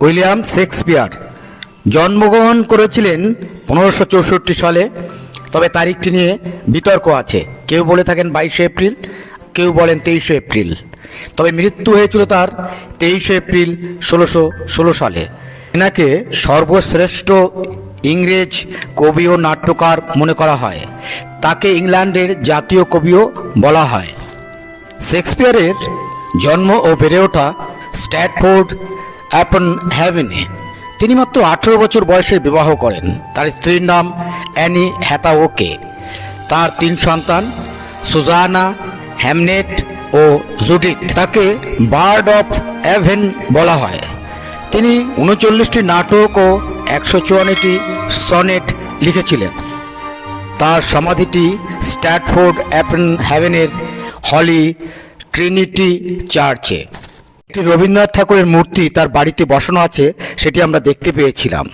William Shakespeare. জন্মগ্রহণ করেছিলেন পনেরোশো চৌষট্টি সালে, তবে তারিখটি নিয়ে বিতর্ক আছে। কেউ বলে থাকেন বাইশে এপ্রিল, কেউ বলেন তেইশে এপ্রিল। তবে মৃত্যু হয়েছিল তার তেইশে এপ্রিল ষোলোশো ষোলো সালে। এনাকে সর্বশ্রেষ্ঠ ইংরেজ কবি ও নাট্যকার মনে করা হয়। তাকে ইংল্যান্ডের জাতীয় কবিও বলা হয়। শেক্সপিয়ারের জন্ম ও বেড়ে ওঠা স্ট্যাটফোর্ড অ্যাপন হ্যাভেনে। তিনি মাত্র আঠেরো বছর বয়সে বিবাহ করেন। তার স্ত্রীর নাম অ্যানি হ্যাতাওকে তার তিন সন্তান, সুজানা, হ্যামনেট ও জুডিট তাকে বার্ড অফ অ্যাভেন বলা হয়। তিনি উনচল্লিশটি নাটক ও একশো চুয়ান্নটি সনেট লিখেছিলেন। তার সমাধিটি স্ট্যাটফোর্ড অ্যাপন হ্যাভেনের হলি ট্রিনিটি চার্চে। একটি রবীন্দ্রনাথ ঠাকুরের মূর্তি তার বাড়িতে বসানো আছে সেটি আমরা দেখতে পেয়েছিলাম।